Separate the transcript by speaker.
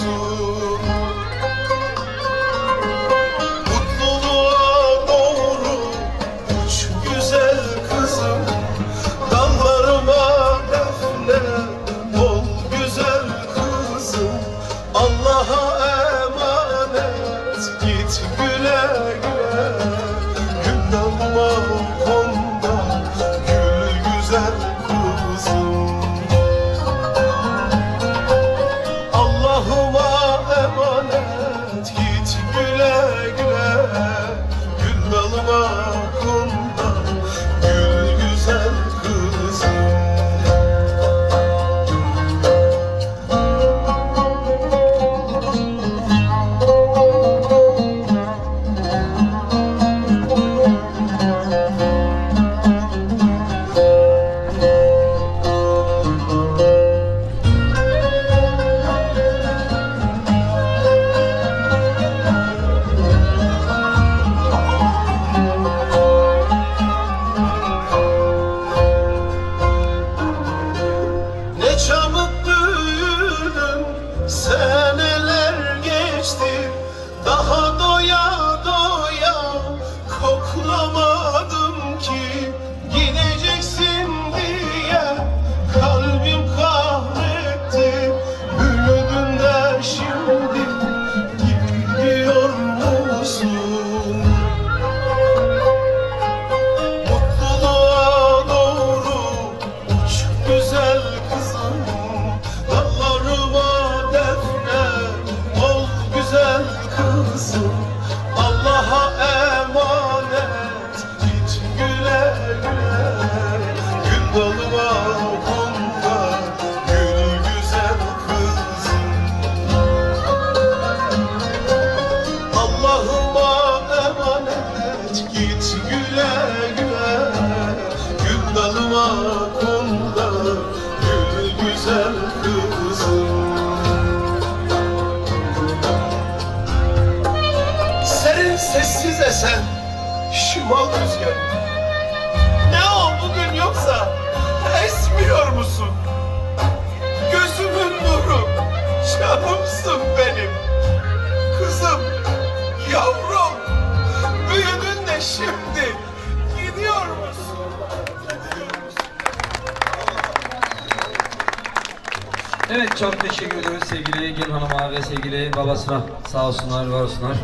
Speaker 1: musun Koklamadım ki Gideceksin diye. Kalbim kahretti Büyüdün de şimdi Gidiyor musun? Mutluluğa doğru uç güzel kızım. Dallarıma defne ol güzel kızım konda gül güzel kızım Serin sessiz esen şimal rüzgarı Ne o bugün yoksa esmiyor musun? Gözümün nuru canımsın benim Kızım, yavrum, büyüdün de şimdi gidiyor musun?
Speaker 2: Evet çok teşekkür ediyoruz sevgili Gelin Hanım'a ve sevgili babasına. Sağ olsunlar, var olsunlar.